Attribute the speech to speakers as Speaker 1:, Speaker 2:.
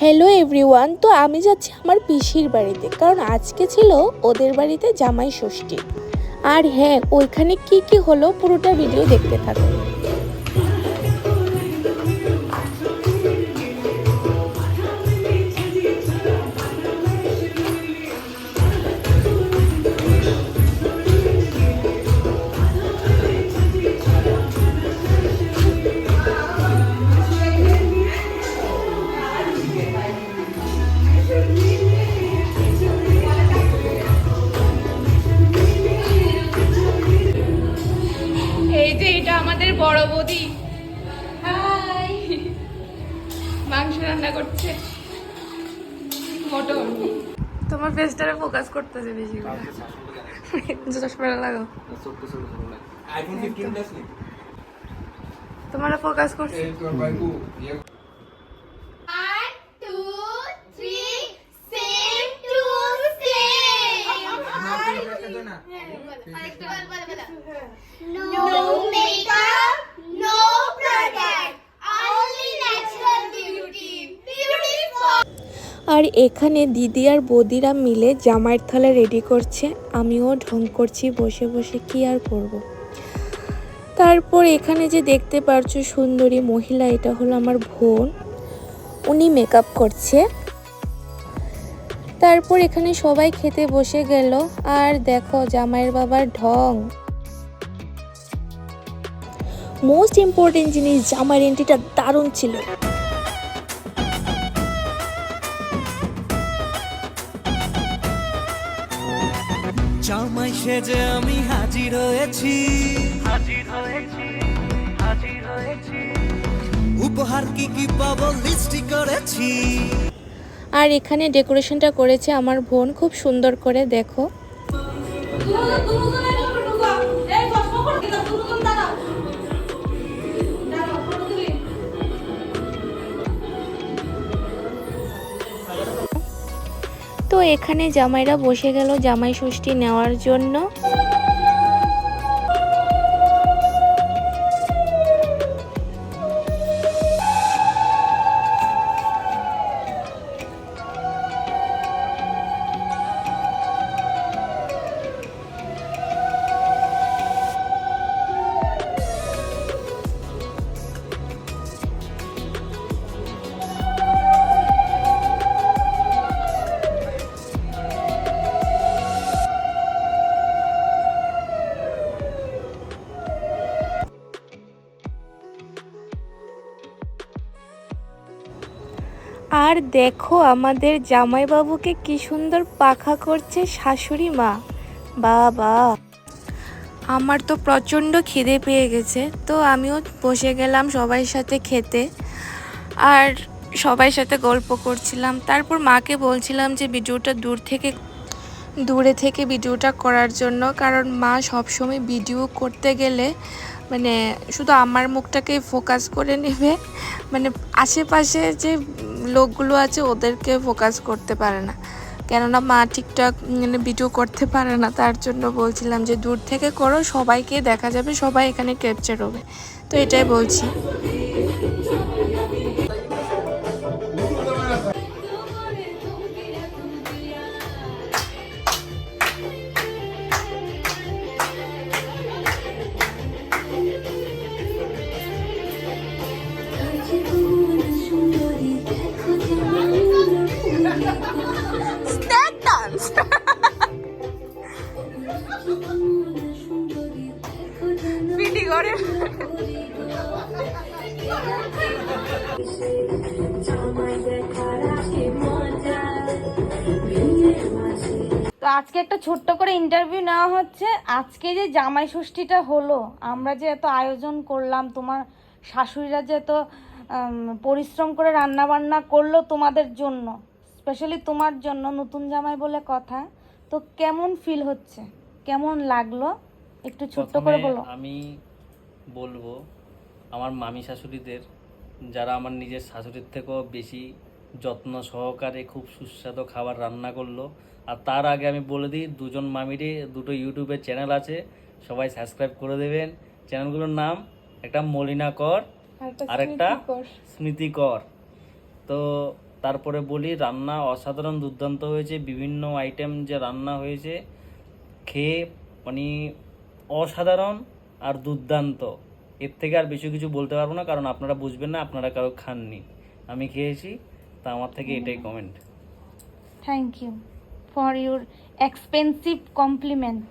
Speaker 1: Hello everyone তো আমি যাচ্ছি আমার পিসির বাড়িতে, কারণ আজকে ছিল ওদের বাড়িতে জামাই ষষ্ঠী। আর হ্যাঁ ওইখানে কি কি হলো পুরোটা ভিডিও দেখতে থাকো।
Speaker 2: বড় বৌদি হাই মাংস রান্না করছে মটন তোমার ফেসটারে ফোকাস করতেছে বেশি করে চশমাটা লাগাও
Speaker 3: আইফোন ফিফটিন প্লাস নেই
Speaker 2: তোমার ফোকাস করছে
Speaker 1: আর এখানে দিদি আর বদিরা মিলে জামাইয়ের থালা রেডি করছে। আমিও ঢং করছি, বসে বসে কি আর করব। তারপর এখানে যে দেখতে পারছ সুন্দরী মহিলা, এটা হলো আমার বোন। উনি মেকআপ করছে। তারপর এখানে সবাই খেতে বসে গেল। আর দেখো জামাইয়ের বাবার ঢং। মোস্ট ইম্পর্টেন্ট জিনিস, জামাইয়ের এন্ট্রিটা দারুণ ছিল।
Speaker 4: জামাই সেজে আমি হাজির হয়েছি। হাজির হয়েছি হাজির হয়েছি। উপহার কি কি পাবো লিস্টি করেছি।
Speaker 1: আর এখানে ডেকোরেশনটা করেছে আমার বোন খুব সুন্দর করে দেখো। তো এখানে জামাইরা বসে গেল জামাই ষষ্ঠী নেওয়ার জন্য। আর দেখো আমাদের জামাইবাবুকে কি সুন্দর পাখা করছে শাশুড়ি মা। বাবা। আমার তো প্রচণ্ড খিদে পেয়ে গেছে, তো আমিও বসে গেলাম সবাই সাথে খেতে। আর সবাই সাথে গল্প করছিলাম। তারপর মাকে বলছিলাম যে ভিডিওটা দূর থেকে, দূরে থেকে ভিডিওটা করার জন্য, কারণ মা সবসময় ভিডিও করতে গেলে মানে শুধু আমার মুখটাকেই ফোকাস করে নেবে। মানে আশেপাশে যে লোকগুলো আছে, ওদেরকে ফোকাস করতে পারে না। কেননা মা ঠিকঠাক মানে ভিডিও করতে পারে না, তার জন্য বলছিলাম যে, দূর থেকে করো, সবাইকে দেখা যাবে, সবাই এখানে ক্যাপচার হবে। তো এটাই বলছি।
Speaker 2: পিটি করে
Speaker 5: তো আজকে একটা ছোট্ট করে ইন্টারভিউ নেওয়া হচ্ছে। আজকে যে জামাই ষষ্ঠীটা হলো, আমরা যে এত আয়োজন করলাম, তোমার শাশুড়িরা যে এত পরিশ্রম করে রান্না বান্না করল তোমাদের জন্য স্পেশালি তোমার জন্য নতুন জামাই বলে কথা। তো কেমন ফিল হচ্ছে? কেমন লাগল? একটু ছোট্ট করে বলো।
Speaker 6: আমি বলব আমার মামি শাশুড়িদের যারা আমার নিজের শাশুড়ির থেকেও বেশি যত্ন সহকারে খুব সুস্বাদু খাবার রান্না করল। আর তার আগে আমি বলে দিই দুজন মামিরই দুটো ইউটিউবের চ্যানেল আছে সবাই সাবস্ক্রাইব করে দেবেন। চ্যানেলগুলোর নাম একটা মলিনা কর আর একটা স্মৃতি কর। তো তারপরে বলি রান্না অসাধারণ দুর্দান্ত হয়েছে। বিভিন্ন আইটেম যে রান্না হয়েছে খেয়ে মানে অসাধারণ আর দুর্দান্ত। এর থেকে আর বেশি কিছু বলতে পারব না কারণ আপনারা বুঝবেন না আপনারা কারও খাননি। আমি খেয়েছি তা আমার থেকে এটাই comment
Speaker 5: thank you for your expensive compliment